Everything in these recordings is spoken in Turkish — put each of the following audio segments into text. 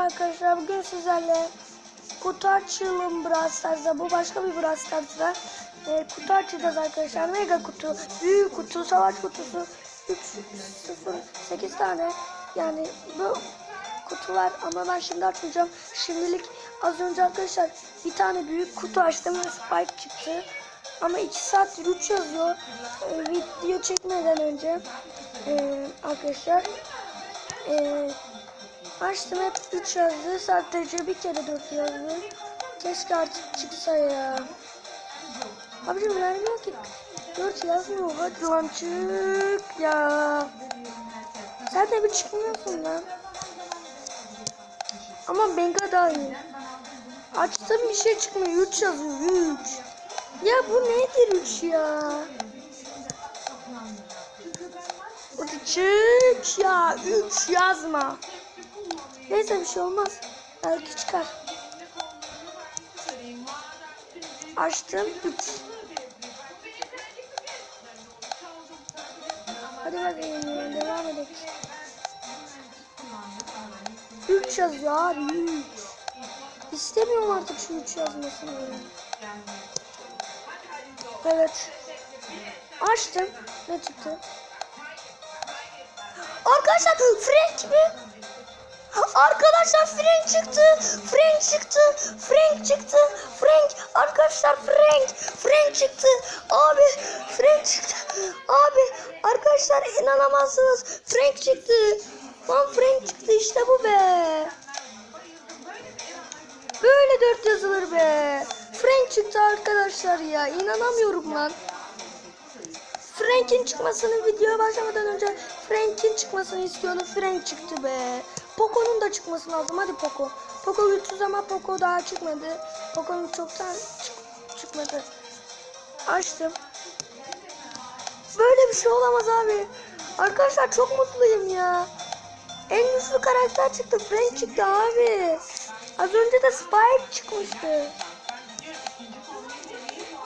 arkadaşlar bugün sizlerle kutu açalım Brawl Stars'da. Bu başka bir Brawl Stars'da. Ee, kutu açacağız arkadaşlar. Mega kutu, büyük kutu, savaş kutusu. 3, 0, 8 tane. Yani bu kutular ama ben şimdi açmayacağım. Şimdilik az önce arkadaşlar bir tane büyük kutu açtım ve Spike çıktı. Ama 2 saattir 3 yazıyor. Ee, video çekmeden önce. Ee, arkadaşlar. Ee, Açtım hep 3 yazdı. Sadece bir kere 4 yazdı. Keşke artık çıksa ya. Abicim vermiyor ki. 4 yazmıyor. Hadi lan çık ya. Sen de bir çıkmıyorsun lan. Ama Benga daha iyi. Açtım bir şey çıkmıyor. 3 yazıyor. 3. Ya bu nedir 3 ya? Hadi çık ya. 3 yazma. Neyse bir şey olmaz. Belki çıkar. Açtım. 3. Hadi bakayım devam edelim. 3 yazıyor abi 3. İstemiyorum artık şu 3 yazmasını. Evet. Açtım. Ne çıktı? Arkadaşlar Frank mi? Arkadaşlar Frank çıktı. Frank çıktı. Frank çıktı. Frank. Arkadaşlar Frank. Frank çıktı. Abi Frank çıktı. Abi arkadaşlar inanamazsınız. Frank çıktı. Lan Frank çıktı işte bu be. Böyle dört yazılır be. Frank çıktı arkadaşlar ya. İnanamıyorum lan. Frank'in çıkmasını videoya başlamadan önce Frank'in çıkmasını istiyordum. Frank çıktı be. Poco'nun da çıkması lazım. Hadi Poco. Poco güçsüz ama Poco daha çıkmadı. Poco'nun çoktan çık çıkmadı. Açtım. Böyle bir şey olamaz abi. Arkadaşlar çok mutluyum ya. En güçlü karakter çıktı. Frank çıktı abi. Az önce de Spike çıkmıştı.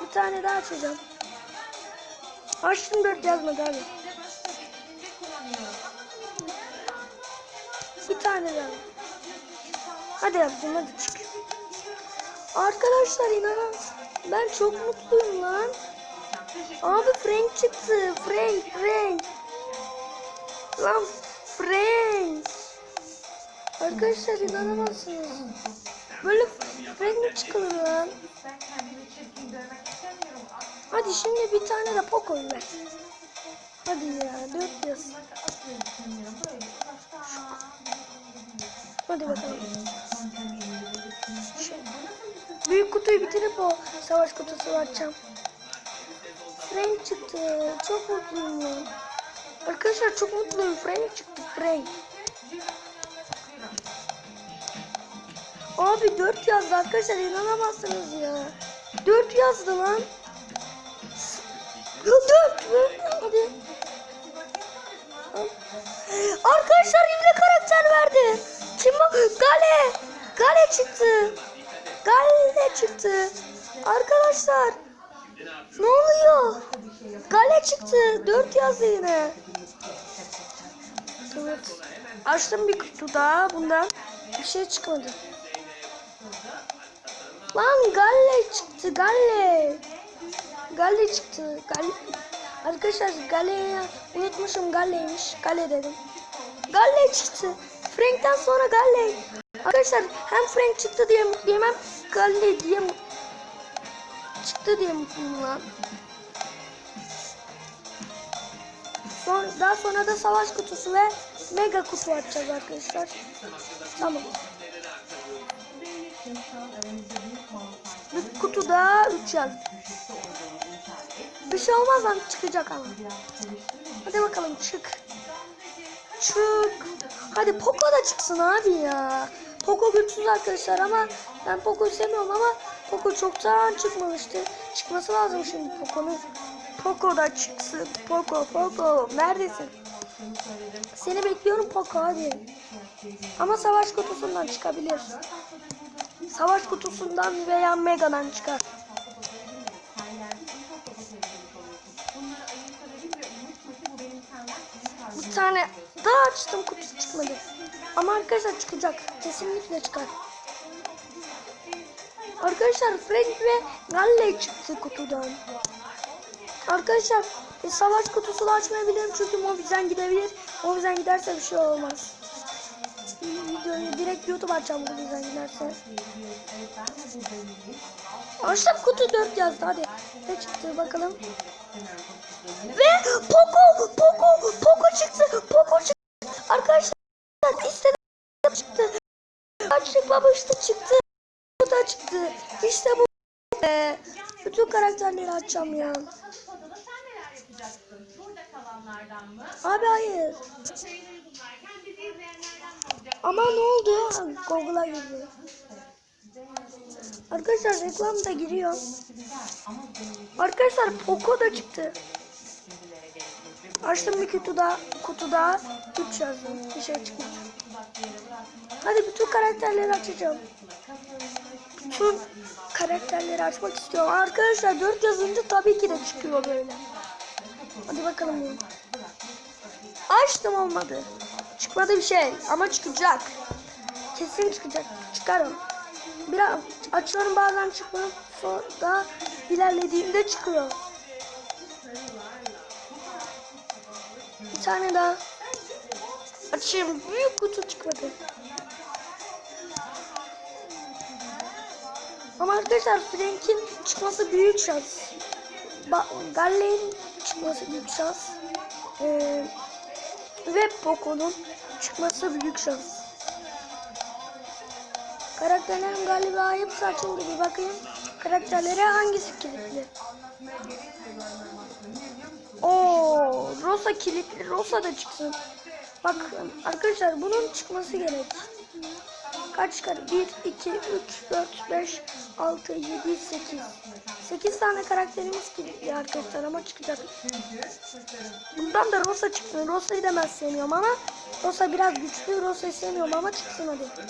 Bir tane daha açacağım. Açtım dört yazmadı abi. Tane daha. Hadi yapacağım hadi çık. Arkadaşlar inanın ben çok mutluyum lan. Abi Frank çıktı. Frank Frank. Lan Frank. Arkadaşlar inanamazsınız. Böyle Frank mi çıkılır lan? Hadi şimdi bir tane de Poco ver. Hadi ya dört yaz. Hadi bakalım. Büyük kutuyu bitirip o savaş kutusu açacağım. Frank çıktı. Çok mutluyum ya. Arkadaşlar çok mutluyum. Frank çıktı. Frank. Abi 4 yazdı arkadaşlar inanamazsınız ya. 4 yazdı lan. 4 mü? Hadi. Arkadaşlar yine karakter verdi. Kim o? Gale. Gale çıktı. Gale çıktı. Arkadaşlar. Ne oluyor? Gale çıktı. 4 yazdı yine. Evet. Açtım bir kutu daha. Bundan bir şey çıkmadı. Lan Galle çıktı. Galle. Galle çıktı. Galle. Arkadaşlar Galle'yi unutmuşum. Galle'ymiş. Galle dedim. Galle çıktı. Frank'ten sonra Galle. Arkadaşlar hem Frank çıktı diye mutluyum hem Galle diye çıktı diye mutluyum lan. Son, daha sonra da savaş kutusu ve mega kutu açacağız arkadaşlar. Tamam. Bir kutuda 3 yaz. Bir şey olmaz lan çıkacak ama. Hadi bakalım çık. Çık. Hadi Poco da çıksın abi ya. Poco güçsüz arkadaşlar ama ben Poco sevmiyorum ama Poco çoktan çıkmamıştı. Çıkması lazım şimdi Poco'nun. Poco da çıksın. Poco, Poco. Neredesin? Seni bekliyorum Poco hadi. Ama savaş kutusundan çıkabilir. Savaş kutusundan veya Mega'dan çıkar. Bir tane daha açtım kutusu çıkmadı. Ama arkadaşlar çıkacak. Kesinlikle çıkar. Arkadaşlar Frank ve Galle çıktı kutudan. Arkadaşlar e, savaş kutusunu açmayabilirim çünkü Mobizen gidebilir. Mobizen giderse bir şey olmaz. Videoyu direkt YouTube açacağım Mobizen giderse. Açtım kutu 4 yazdı hadi. Ne çıktı bakalım. Ve Poco, Poco, Poco çıktı. Poco çıktı. Arkadaşlar istedim çıktı. Kaç çıkmamıştı çıktı. Bu da çıktı. İşte bu. Ee, bütün karakterleri açacağım ya. Abi hayır. Ama ne oldu? Google'a girdi. Arkadaşlar reklam da giriyor. Arkadaşlar Poco da çıktı. Açtım bir kutuda, kutuda 3 yazdım. Bir şey çıkmadı. Hadi bütün karakterleri açacağım. Bütün karakterleri açmak istiyorum. Arkadaşlar 4 yazınca tabii ki de çıkıyor böyle. Hadi bakalım. Açtım olmadı. Çıkmadı bir şey ama çıkacak. Kesin çıkacak. Çıkarım. Biraz açıyorum bazen çıkmıyor. Sonra ilerlediğimde çıkıyor. Tane daha. Açayım. Büyük kutu çıkmadı. Ama arkadaşlar Frank'in çıkması büyük şans. Ba Galler'in çıkması büyük şans. Ee, ve Poco'nun çıkması büyük şans. Karakterlerim galiba hepsi açıldı. Bir bakayım. Karakterlere hangisi kilitli? Oo, Rosa kilitli. Rosa da çıksın. Bak arkadaşlar bunun çıkması gerek. Kaç çıkar? 1, 2, 3, 4, 5, 6, 7, 8. 8 tane karakterimiz kilitli arkadaşlar ama çıkacak. Bundan da Rosa çıksın. Rosa'yı da ben sevmiyorum ama Rosa biraz güçlü. Rosa'yı sevmiyorum ama çıksın hadi.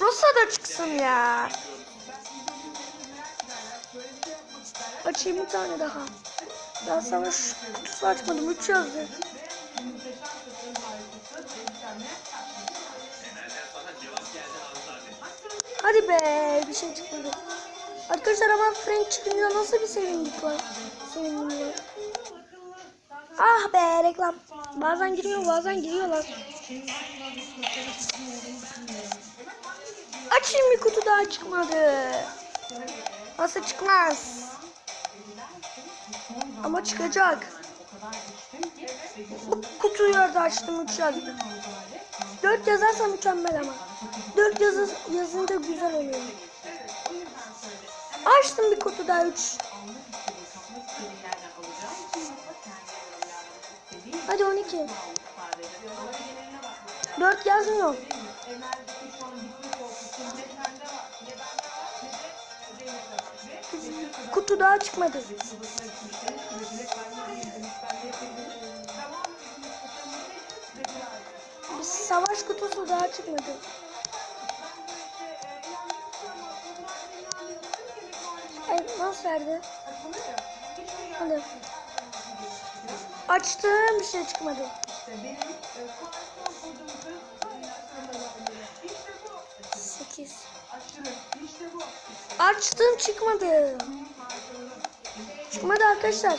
Rosa da çıksın ya. Açayım bir tane daha. Daha savaş kutusu açmadım. 3 yazdı. Hadi be bir şey çıkmadı. Arkadaşlar ama Frank çıkınca nasıl bir sevindik var. Sevindim. Ah be reklam. Bazen giriyor bazen giriyorlar. Açayım bir kutu daha çıkmadı. Nasıl çıkmaz? Ama çıkacak. Bu kutuyu orada açtım 3 yazdı. 4 yazarsam mükemmel ama. 4 yazı, yazınca güzel oluyor. Açtım bir kutu daha 3. Hadi 12. 4 yazmıyor. Kutu daha çıkmadı. Savaş kutusu daha çıkmadı. Ay nasıl verdi? Hadi. Açtım bir şey çıkmadı. Sekiz. Açtım çıkmadı. Çıkmadı arkadaşlar.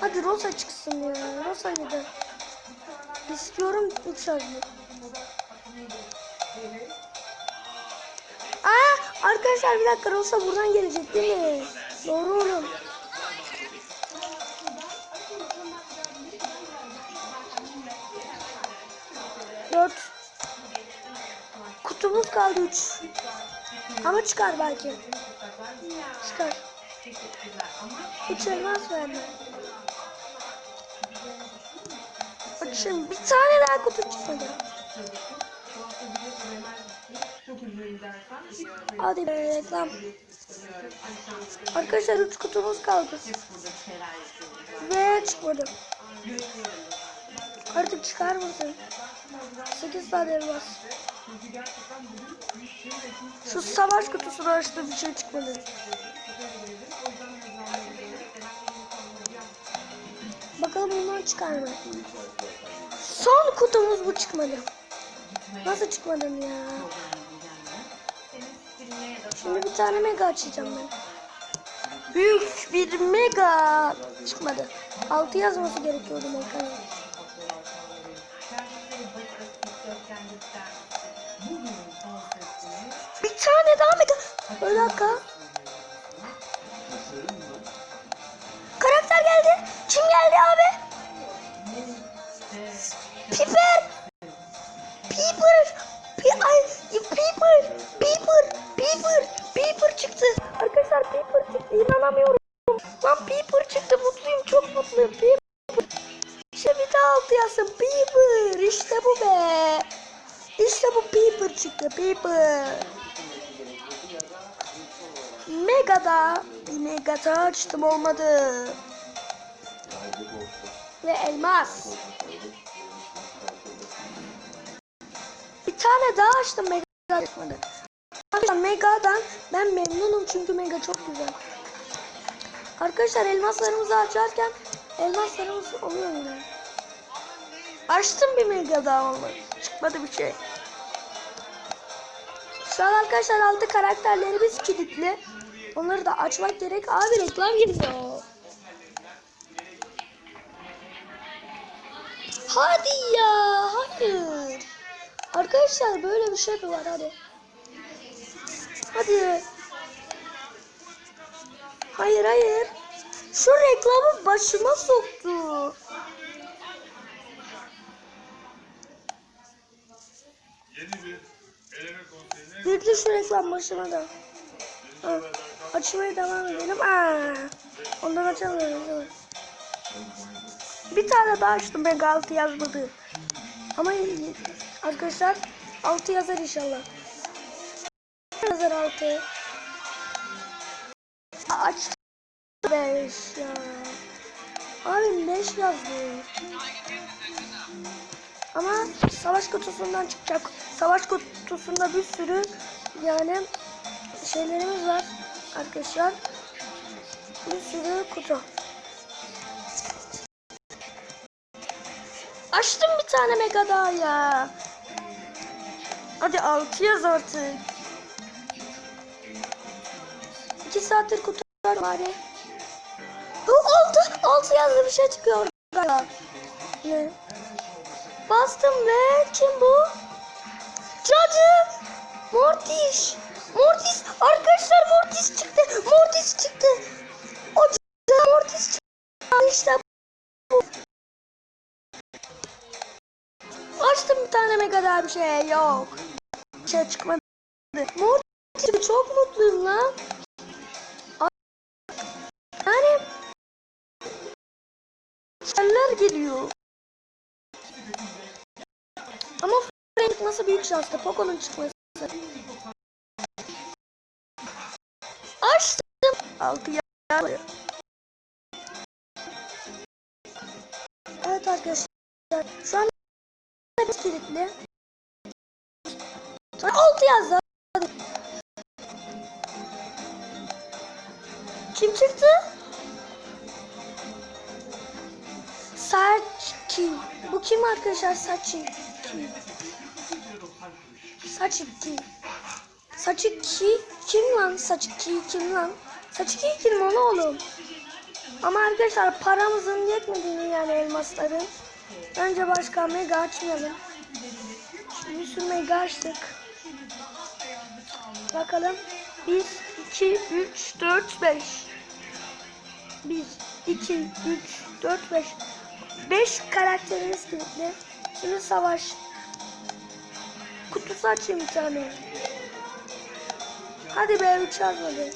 Hadi Rosa çıksın ya. Rosa gider. İstiyorum 3 yazdı. Aa arkadaşlar bir dakika Rosa buradan gelecek değil mi? Doğru oğlum. Dört. Kutumuz kaldı üç. Ama çıkar belki. Çıkar. Üç elmas verdi. Şimdi bir tane daha kutu çıkmadı. Hadi be reklam. Arkadaşlar 3 kutumuz kaldı. Ve çıkmadı. Artık çıkar mısın? 8 tane elmas. Şu savaş kutusunu açtım bir şey çıkmadı. Bakalım bundan çıkar mı? Son kutumuz bu çıkmadı. Nasıl çıkmadın ya? Şimdi bir tane mega açacağım ben. Büyük bir mega çıkmadı. 6 yazması gerekiyordu mega. Bir tane daha mega. Bir dakika. Karakter geldi. Kim geldi abi? Piper. Piper. Pi ay Piper. Piper. Piper. Piper çıktı. Arkadaşlar Piper çıktı. İnanamıyorum. Lan Piper çıktı. Mutluyum. Çok mutluyum. Piper. İşte bir daha altı yazsın. Piper. İşte bu be. İşte bu Piper çıktı. Piper. Mega'da bir Mega'da açtım olmadı. Ve elmas. Tane daha açtım Mega açmadı. Arkadaşlar Mega'dan ben memnunum çünkü Mega çok güzel. Arkadaşlar elmaslarımızı açarken elmaslarımız oluyor yine. Açtım bir Mega daha olmadı. Çıkmadı bir şey. Şu an arkadaşlar altı karakterlerimiz kilitli. Onları da açmak gerek. Abi reklam giriyor. Hadi ya. Hayır. Arkadaşlar böyle bir şey mi var hadi. Hadi. Hayır hayır. Şu reklamı başıma soktu. De şu reklam başıma da. Ha, Açmaya devam edelim. Aa, ondan açamıyoruz. Bir tane daha açtım ben 6 yazmadı. Ama iyi. Arkadaşlar 6 yazar inşallah. Yazar 6. Açtım 5 ya. Abi 5 yazdı. Ama savaş kutusundan çıkacak. Savaş kutusunda bir sürü yani şeylerimiz var arkadaşlar. Bir sürü kutu. Açtım bir tane mega daha ya. Hadi 6 yaz artık. 2 saattir var bari. Bu 6 6 yazdı bir şey çıkıyor galiba. Ne? Bastım ve kim bu? Cadı! Mortis! Mortis! Arkadaşlar Mortis çıktı! Mortis çıktı! O cadı Mortis çıktı! İşte Mega daha bir şey yok. Şey çıkmadı. Mortis çok mutluyum lan. Yani Şeyler geliyor. Ama Frank çıkması büyük şanstı. Poco'nun çıkması. Açtım. Altı yazıyor. Evet arkadaşlar. Şu an hepsi kilitli. Sonra yazdı. Hadi. Kim çıktı? Saçki. Bu kim arkadaşlar? Saçki. Saçki. Saçki kim lan? Saçki kim lan? Saçki kim lan oğlum? Ama arkadaşlar paramızın yetmediğini yani elmasların. Önce başka mega açmayalım. Şimdi sürü mega açtık. Bakalım. 1, 2, 3, 4, 5. 1, 2, 3, 4, 5. 5 karakterimiz kilitli. Şimdi savaş. Kutusu açayım bir tane. Hadi be 3 yazmadı.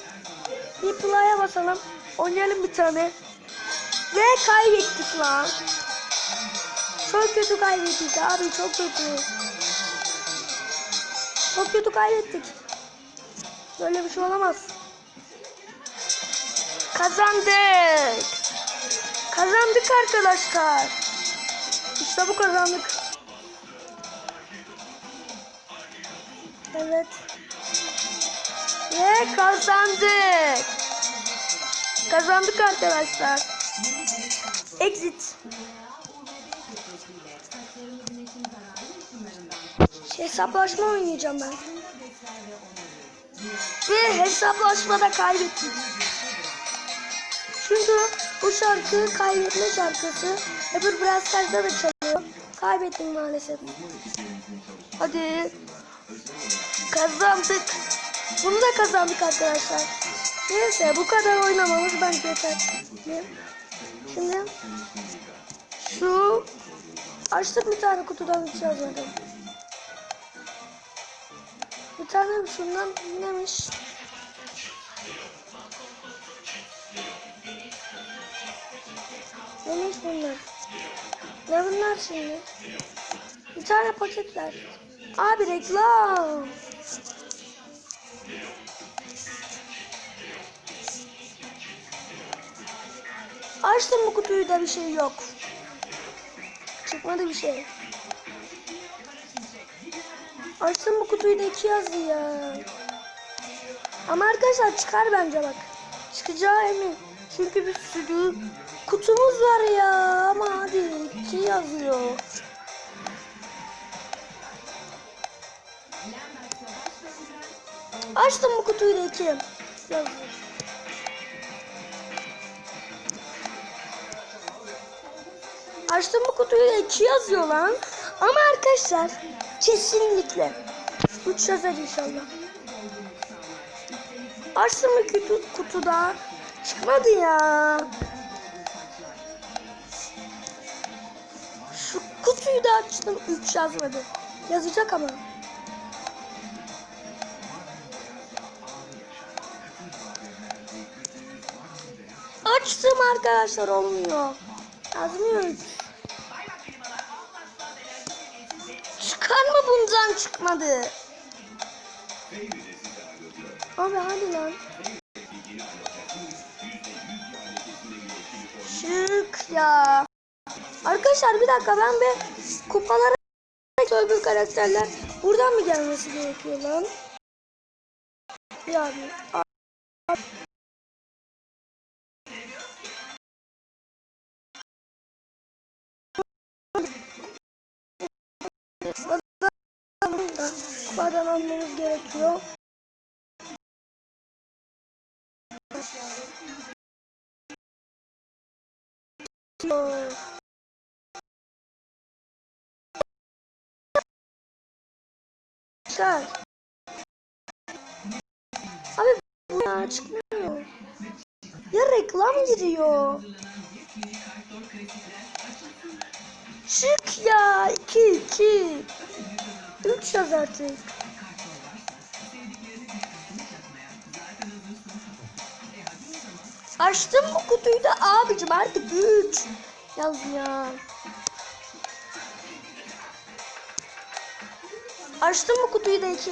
Bir play'a basalım. Oynayalım bir tane. Ve kaybettik lan. Çok kötü kaybettik abi çok kötü. Çok kötü kaybettik. Böyle bir şey olamaz. Kazandık. Kazandık arkadaşlar. İşte bu kazandık. Evet. Ve kazandık. Kazandık arkadaşlar. Exit. Hesaplaşma oynayacağım ben. Ve hesaplaşmada kaybettim. Çünkü bu şarkı kaybetme şarkısı. Öbür Brawl Stars'da da çalıyor. Kaybettim maalesef. Hadi. Kazandık. Bunu da kazandık arkadaşlar. Neyse bu kadar oynamamız bence yeter. Şimdi şu açtık bir tane kutudan bir. Bir tane şundan neymiş? Neymiş bunlar? Ne bunlar şimdi? Bir tane paketler. Abi reklam. Açtım bu kutuyu da bir şey yok. Çıkmadı bir şey. Açtım bu kutuyu da iki yazdı ya. Ama arkadaşlar çıkar bence bak. Çıkacağı emin. Çünkü bir sürü kutumuz var ya. Ama hadi iki yazıyor. Açtım bu kutuyu da iki yazıyor. Açtım bu kutuyu da iki yazıyor lan. Ama arkadaşlar kesinlikle 3 yazar inşallah. Açtım bu kutu, kutuda çıkmadı ya. Şu kutuyu da açtım 3 yazmadı. Yazacak ama. Açtım arkadaşlar olmuyor. Yazmıyor hiç. Çıkar mı bundan çıkmadı? Abi hadi lan. Çık ya. Arkadaşlar bir dakika ben bir kupalara öbür karakterler buradan mı gelmesi gerekiyor lan? Ya abi. Almamız gerekiyor. Çıkar. Abi bu ya çıkmıyor. Ya reklam giriyor. Çık ya. 2 2. 3 yaz artık. Açtım bu kutuyu da abicim artık 3. Yaz ya. Açtım bu kutuyu da 2.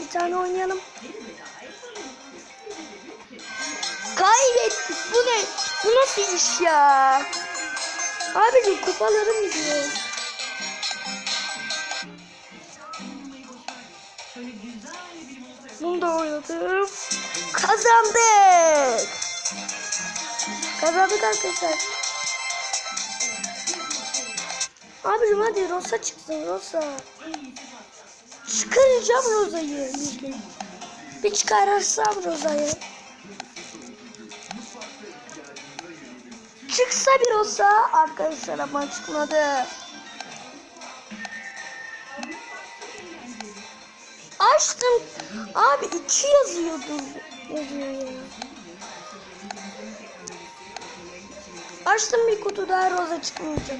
Bir tane oynayalım. Kaybettik. Bu ne? Bu nasıl iş ya? Abicim kupalarım gidiyor. Bunu da oynadım. Kazandık. Kazandık arkadaşlar. Abicim hadi Rosa çıksın Rosa. Çıkaracağım Rosa'yı. Bir çıkarırsam Rosa'yı. Çıksa bir olsa arkadaşlar ama çıkmadı. Açtım. Abi iki yazıyordu. Açtım bir kutu daha roza çıkmayacak.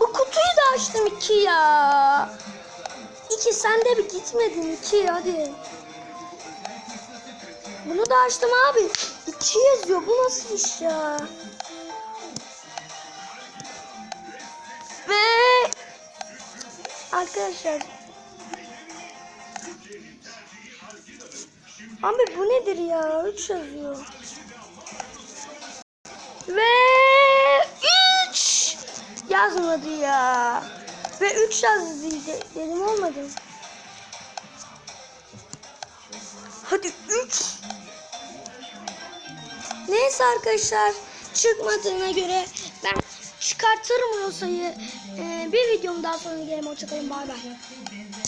Bu kutuyu da açtım iki ya. İki sen de bir gitmedin iki hadi. Bunu da açtım abi. İki yazıyor. Bu nasıl iş ya? Ve arkadaşlar Abi bu nedir ya? 3 yazıyor. Ve 3 yazmadı ya. Ve 3 yazdı de- dedim olmadı. Hadi 3. Neyse arkadaşlar çıkmadığına göre çıkartırım o sayıyı. Ee, bir videom daha sonra gelelim. Hoşçakalın. Bay bay.